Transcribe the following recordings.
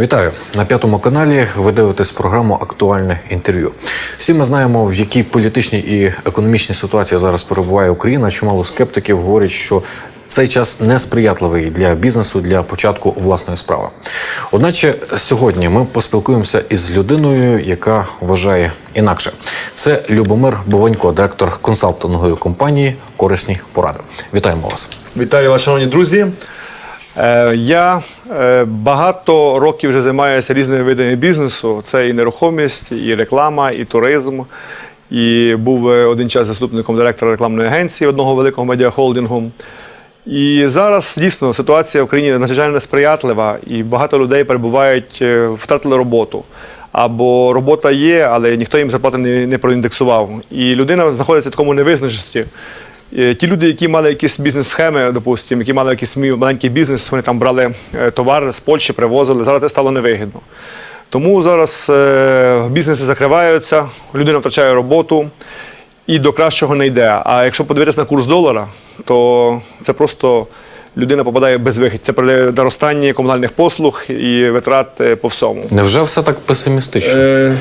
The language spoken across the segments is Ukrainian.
Вітаю на п'ятому каналі. Ви дивитесь програму Актуальне інтерв'ю. Всі ми знаємо, в якій політичній і економічній ситуації зараз перебуває Україна. Чимало скептиків говорять, що цей час несприятливий для бізнесу для початку власної справи. Одначе сьогодні ми поспілкуємося із людиною, яка вважає інакше. Це Любомир Бованько, директор консалтингової компанії Корисні поради. Вітаємо вас. Вітаю вас, шановні друзі. Е, Я е, багато років вже займаюся різними видами бізнесу. Це і нерухомість, і реклама, і туризм. І був е, один час заступником директора рекламної агенції одного великого медіахолдингу. І зараз дійсно ситуація в країні надзвичайно несприятлива, і багато людей перебувають, втратили роботу. Або робота є, але ніхто їм зарплати не, проіндексував. І людина знаходиться в такому невизначеності. Е, Ті люди, які мали якісь бізнес-схеми, допустимо, які мали якийсь мій маленький бізнес, вони там брали е, товар з Польщі, привозили. Зараз це стало невигідно. Тому зараз е, бізнеси закриваються, людина втрачає роботу і до кращого не йде. А якщо подивитися на курс долара, то це просто людина попадає в безвихідь. Це при наростанні комунальних послуг і витрат по всьому. Невже все так песимістично? Е,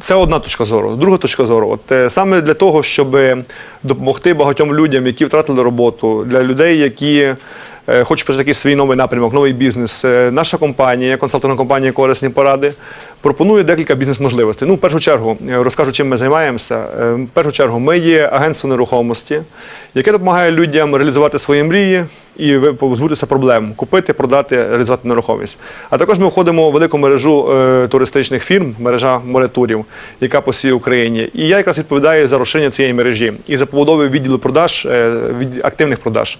Це одна точка зору. Друга точка зору. От е, саме для того, щоб допомогти багатьом людям, які втратили роботу, для людей, які е, хочуть почати свій новий напрямок, новий бізнес. е, Наша компанія, консалтинговна компанія Корисні поради, пропонує декілька бізнес-можливостей. Ну, в першу чергу, е, розкажу, чим ми займаємося. В першу чергу, ми є агентство нерухомості, яке допомагає людям реалізувати свої мрії і позбутися проблем купити, продати, реалізувати нерухомість. А також ми входимо в велику мережу е, туристичних фірм, мережа моретурів, яка по всій Україні. І я якраз відповідаю за розширення цієї мережі і за побудову відділу продаж, е, від активних продаж.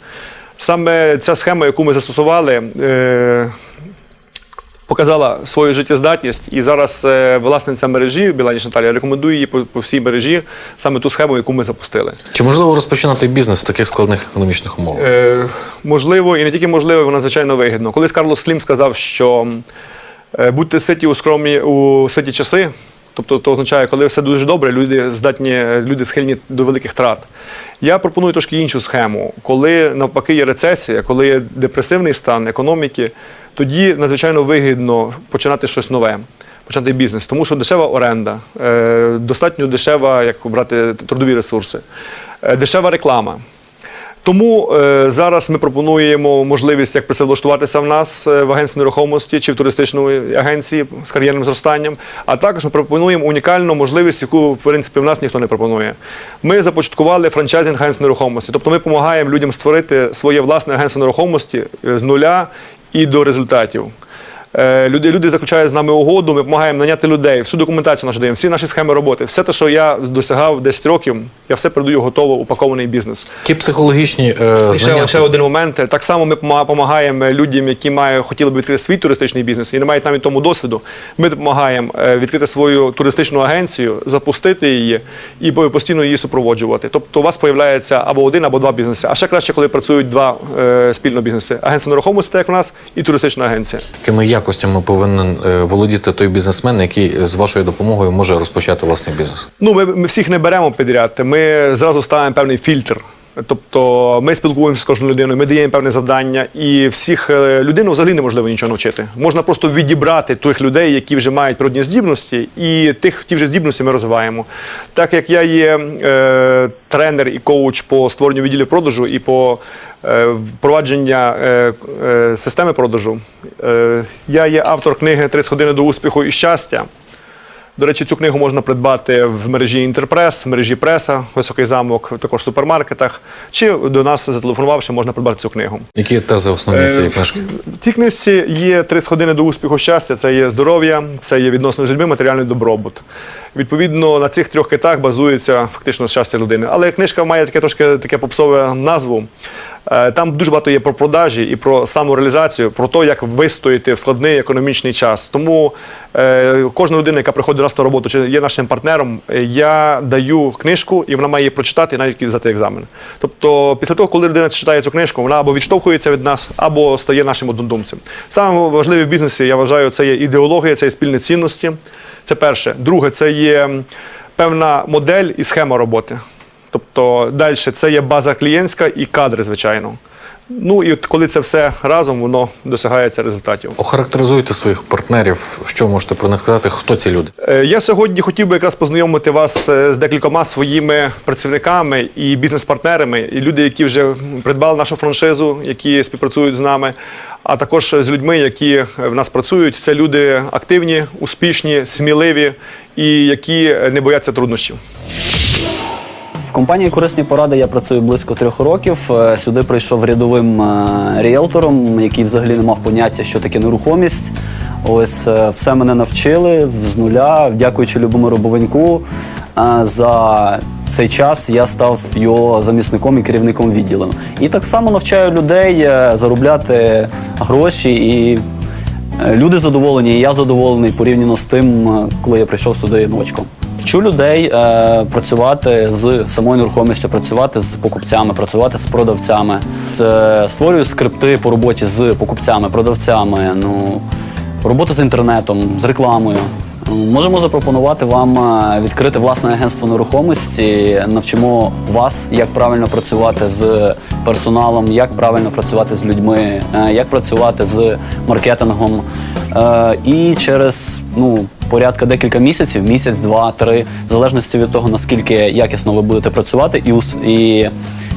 Саме ця схема, яку ми застосували. Е, Показала свою життєздатність, і зараз е, власниця мережі Біланіч Наталія рекомендує її по, всій мережі саме ту схему, яку ми запустили. Чи можливо розпочинати бізнес в таких складних економічних умовах? Е, можливо, і не тільки можливо, воно надзвичайно вигідно. Колись Карлос Слім сказав, що будьте ситі у скромні у ситі часи. Тобто, то означає, коли все дуже добре, люди здатні, люди схильні до великих трат. Я пропоную трошки іншу схему. Коли навпаки є рецесія, коли є депресивний стан економіки, тоді надзвичайно вигідно починати щось нове, почати бізнес, тому що дешева оренда, е, достатньо дешева, як брати трудові ресурси, е, дешева реклама. Тому е, зараз ми пропонуємо можливість як працевлаштуватися в нас е, в агентстві нерухомості чи в туристичної агенції з кар'єрним зростанням. А також ми пропонуємо унікальну можливість, яку в принципі в нас ніхто не пропонує. Ми започаткували франчайзинг агентств нерухомості. Тобто ми допомагаємо людям створити своє власне агентство нерухомості е, з нуля і до результатів. Е, Люди, люди заключають з нами угоду, ми допомагаємо наняти людей, всю документацію нашу даємо, всі наші схеми роботи, все те, що я досягав 10 років, я все передаю готово упакований бізнес. Які психологічні е, І ще, ще один момент. Так само ми допомагаємо людям, які мають, хотіли б відкрити свій туристичний бізнес і не мають навіть тому досвіду. Ми допомагаємо е, відкрити свою туристичну агенцію, запустити її і постійно її супроводжувати. Тобто у вас з'являється або один, або два бізнеси. А ще краще, коли працюють два е, спільно бізнеси: агентство нерухомості, як в нас, і туристична агенція. Якими якостями повинен е, володіти той бізнесмен, який з вашою допомогою може розпочати власний бізнес? Ну, ми, ми всіх не беремо підряд. Ми зразу ставимо певний фільтр. Тобто ми спілкуємося з кожною людиною, ми даємо певне завдання, і всіх е, людину взагалі неможливо нічого навчити. Можна просто відібрати тих людей, які вже мають природні здібності, і тих ті вже здібності ми розвиваємо. Так як я є е, тренер і коуч по створенню відділів продажу і по е, впровадження е, е, системи продажу, е, я є автор книги «30 годин до успіху і щастя. До речі, цю книгу можна придбати в мережі Інтерпрес, в мережі Преса, Високий замок, також в супермаркетах. Чи до нас зателефонувавши, можна придбати цю книгу. Які тези основні цієї книжки? В цій книжці є 30 години до успіху щастя, це є здоров'я, це є відносно з людьми, матеріальний добробут. Відповідно, на цих трьох китах базується фактично щастя людини. Але книжка має таке трошки таке попсове назву. Е, Там дуже багато є про продажі і про самореалізацію, про те, як вистояти в складний економічний час. Тому е, кожна людина, яка приходить нас на роботу, чи є нашим партнером, е, я даю книжку, і вона має її прочитати навіть здати екзамен. Тобто, після того, коли людина читає цю книжку, вона або відштовхується від нас, або стає нашим однодумцем. Саме важливе в бізнесі, я вважаю, це є ідеологія, це є спільні цінності. Це перше. Друге, це є певна модель і схема роботи. Тобто далі це є база клієнтська і кадри, звичайно. Ну і от коли це все разом, воно досягається результатів. Охарактеризуйте своїх партнерів. Що можете про них сказати? Хто ці люди? Е, Я сьогодні хотів би якраз познайомити вас е, з декількома своїми працівниками і бізнес-партнерами, і люди, які вже придбали нашу франшизу, які співпрацюють з нами, а також з людьми, які е, в нас працюють. Це люди активні, успішні, сміливі і які не бояться труднощів. Компанії Корисні поради я працюю близько трьох років. Е, Сюди прийшов рядовим е, ріелтором, який взагалі не мав поняття, що таке нерухомість. Ось е, все мене навчили з нуля, дякуючи Любомиру Бовеньку. За цей час я став його замісником і керівником відділу. І так само навчаю людей заробляти гроші і Люди задоволені, і я задоволений порівняно з тим, коли я прийшов сюди новачком. Вчу людей е, працювати з самою нерухомістю, працювати з покупцями, працювати з продавцями. Це створюю скрипти по роботі з покупцями, продавцями, ну, робота з інтернетом, з рекламою. Можемо запропонувати вам е, відкрити власне агентство нерухомості. Навчимо вас, як правильно працювати з персоналом, як правильно працювати з людьми, е, як працювати з маркетингом. Е, І через ну, порядка декілька місяців, місяць, два, три, в залежності від того, наскільки якісно ви будете працювати і, ус- і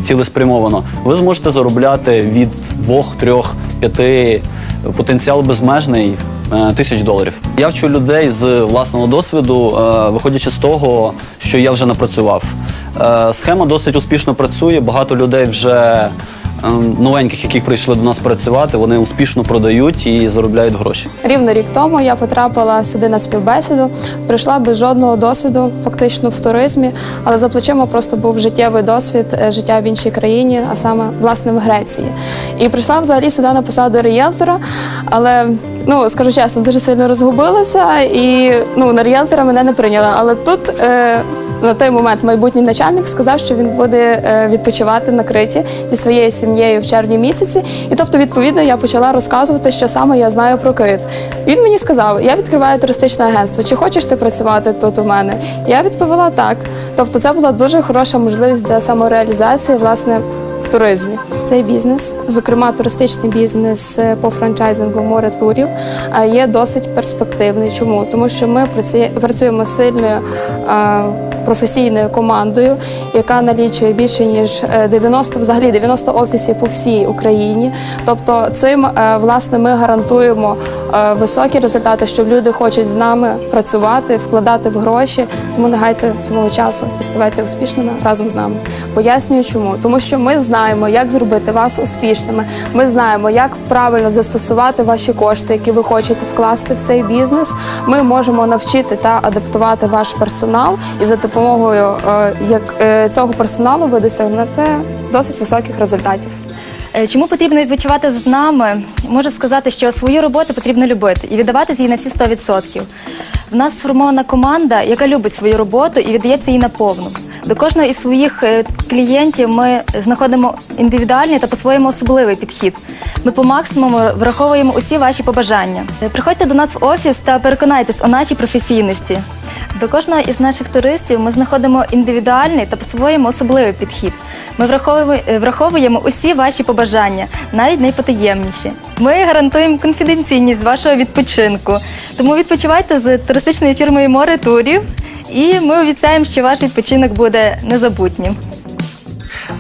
цілеспрямовано, ви зможете заробляти від двох, трьох, п'яти потенціал безмежний е, тисяч доларів. Я вчу людей з власного досвіду, е, виходячи з того, що я вже напрацював. Е, Схема досить успішно працює. Багато людей вже новеньких, які прийшли до нас працювати, вони успішно продають і заробляють гроші. Рівно рік тому я потрапила сюди на співбесіду. Прийшла без жодного досвіду, фактично в туризмі, але за плечима просто був життєвий досвід е, життя в іншій країні, а саме власне в Греції. І прийшла взагалі сюди на посаду рієлтора, але ну скажу чесно, дуже сильно розгубилася і ну на рієлтора мене не прийняли. Але тут. Е, на той момент майбутній начальник сказав, що він буде е, відпочивати на Криті зі своєю сім'єю в червні місяці. І тобто, відповідно, я почала розказувати, що саме я знаю про Крит. Він мені сказав: я відкриваю туристичне агентство. Чи хочеш ти працювати тут у мене? Я відповіла так. Тобто, це була дуже хороша можливість для самореалізації власне в туризмі. Цей бізнес, зокрема туристичний бізнес е, по франчайзингу море турів, е, є досить перспективний. Чому? Тому що ми працюємо сильною професійною командою, яка налічує більше ніж е, 90, взагалі 90 офісів по всій Україні. Тобто, цим е, власне ми гарантуємо е, високі результати, що люди хочуть з нами працювати, вкладати в гроші. Тому не гайте свого часу і ставайте успішними разом з нами. Пояснюю, чому тому, що ми знаємо, як зробити вас успішними. Ми знаємо, як правильно застосувати ваші кошти, які ви хочете вкласти в цей бізнес. Ми можемо навчити та адаптувати ваш персонал, і за допомогою е, як е, цього персоналу ви досягнете досить високих результатів. Е, Чому потрібно відпочивати з нами? Можу сказати, що свою роботу потрібно любити і віддаватися їй на всі 100%. В нас сформована команда, яка любить свою роботу і віддається їй наповну. До кожного із своїх клієнтів ми знаходимо індивідуальний та по-своєму особливий підхід. Ми по максимуму враховуємо усі ваші побажання. Приходьте до нас в офіс та переконайтесь у нашій професійності. До кожного із наших туристів ми знаходимо індивідуальний та по-своєму особливий підхід. Ми враховуємо, е, враховуємо усі ваші побажання, навіть найпотаємніші. Ми гарантуємо конфіденційність вашого відпочинку. Тому відпочивайте з туристичною фірмою море турів, і ми обіцяємо, що ваш відпочинок буде незабутнім.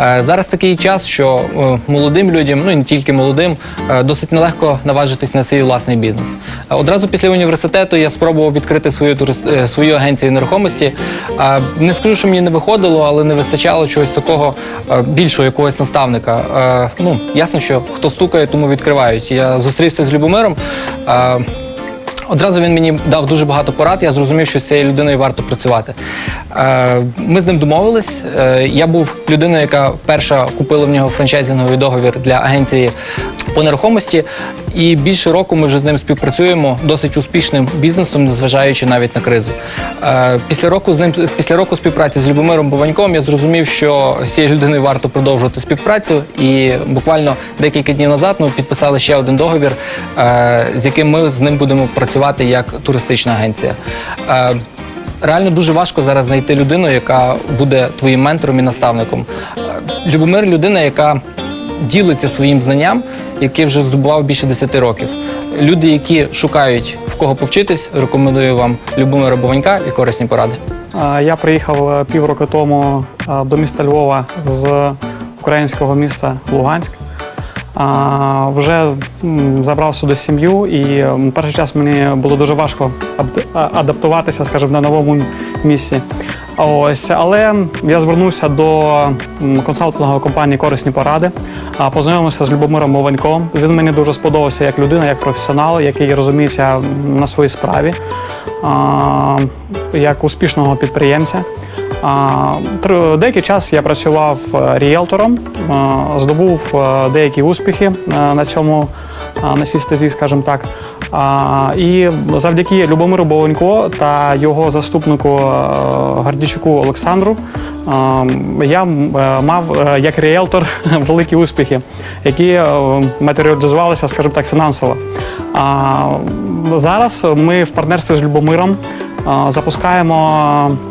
Е, Зараз такий час, що е, молодим людям, ну і не тільки молодим, е, досить нелегко наважитись на свій власний бізнес. Одразу після університету я спробував відкрити свою свою агенцію нерухомості. Не скажу, що мені не виходило, але не вистачало чогось такого більшого якогось наставника. Ну ясно, що хто стукає, тому відкривають. Я зустрівся з Любомиром. Одразу він мені дав дуже багато порад. Я зрозумів, що з цією людиною варто працювати. Е, Ми з ним домовились. Е, Я був людиною, яка перша купила в нього франчайзинговий договір для агенції по нерухомості. І більше року ми вже з ним співпрацюємо досить успішним бізнесом, незважаючи навіть на кризу. Е, Після року з ним після року співпраці з Любомиром Бованьком я зрозумів, що з цією людиною варто продовжувати співпрацю. І буквально декілька днів назад ми підписали ще один договір, е, з яким ми з ним будемо працювати як туристична агенція. Е, Реально дуже важко зараз знайти людину, яка буде твоїм ментором і наставником. Любомир людина, яка ділиться своїм знанням, яке вже здобував більше 10 років. Люди, які шукають в кого повчитись, рекомендую вам Любомира Бованька і корисні поради. Я приїхав е, півроку тому до міста Львова з українського міста Луганськ. Вже забрав сюди сім'ю, і перший час мені було дуже важко адаптуватися, скажімо, на новому місці. Ось, але я звернувся до консалтингової компанії Корисні поради, познайомився з Любомиром Мованьком. Він мені дуже сподобався як людина, як професіонал, який розуміється на своїй справі, як успішного підприємця. Деякий час я працював е, ріелтором, здобув е, деякі успіхи е, на цьому на цій стезі, скажімо так. І завдяки Любомиру Бовенько та його заступнику е, Гардічуку Олександру е, я е, мав як ріелтор великі успіхи, які матеріалізувалися, скажімо так, фінансово. А, Зараз ми в партнерстві з Любомиром запускаємо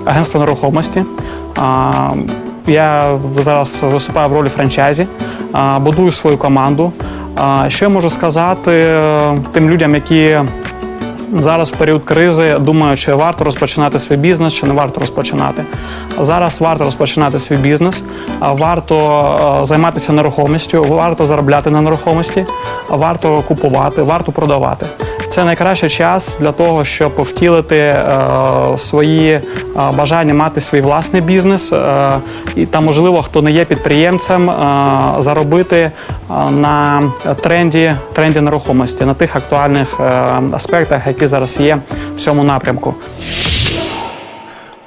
агентство нерухомості. Я зараз виступаю в ролі франчайзі, будую свою команду. Що я можу сказати е, тим людям, які зараз в період кризи думають, чи варто розпочинати свій бізнес, чи не варто розпочинати. Зараз варто розпочинати свій бізнес, варто е, займатися нерухомістю, варто заробляти на нерухомості, варто купувати, варто продавати. Це найкращий час для того, щоб втілити е, свої е, бажання мати свій власний бізнес, е, і та можливо, хто не є підприємцем, е, заробити е, на тренді, тренді нерухомості, на тих актуальних е, аспектах, які зараз є в цьому напрямку.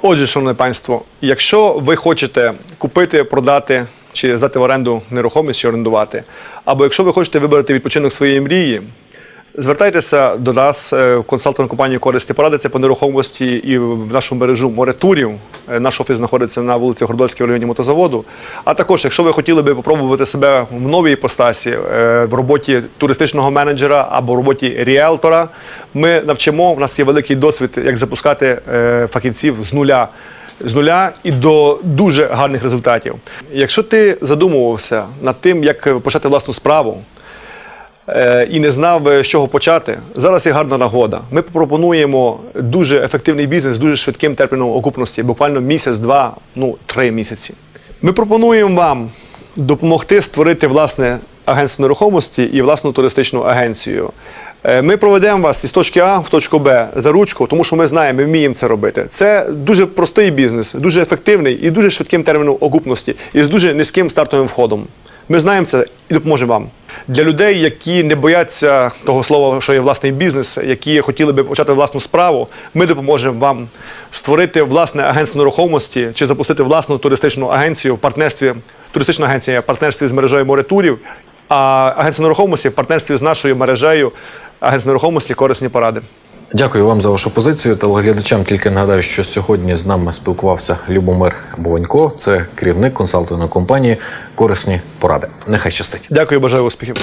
Отже, шановне панство, якщо ви хочете купити, продати чи здати в оренду нерухомість чи орендувати, або якщо ви хочете вибрати відпочинок своєї мрії, звертайтеся до нас е, в консалтинг компанію Корисні поради це по нерухомості і в нашу мережу море турів. Е, Наш офіс знаходиться на вулиці Городольській в районі мотозаводу. А також, якщо ви хотіли би попробувати себе в новій іпостасі е, в роботі туристичного менеджера або в роботі ріелтора, ми навчимо. У нас є великий досвід, як запускати фахівців з нуля. З нуля і до дуже гарних результатів. Якщо ти задумувався над тим, як почати власну справу, і не знав, е, з чого почати, зараз є гарна нагода. Ми пропонуємо дуже ефективний бізнес з дуже швидким терміном окупності, буквально місяць, два, ну три місяці. Ми пропонуємо вам допомогти створити власне агентство нерухомості і власну туристичну агенцію. Е, Ми проведемо вас із точки А в точку Б за ручку, тому що ми знаємо, ми вміємо це робити. Це дуже простий бізнес, дуже ефективний і дуже швидким терміном окупності, і з дуже низьким стартовим входом. Ми знаємо це і допоможемо вам. Для людей, які не бояться того слова, що є власний бізнес, які хотіли би почати власну справу, ми допоможемо вам створити власне агентство нерухомості чи запустити власну туристичну агенцію в партнерстві. Туристична агенція в партнерстві з мережею море турів, а агентство нерухомості в партнерстві з нашою мережею агентство нерухомості корисні поради. Дякую вам за вашу позицію. Телеглядачам тільки нагадаю, що сьогодні з нами спілкувався Любомир Бонько. це керівник консалтингової компанії Корисні поради. Нехай щастить. Дякую, бажаю успіхів.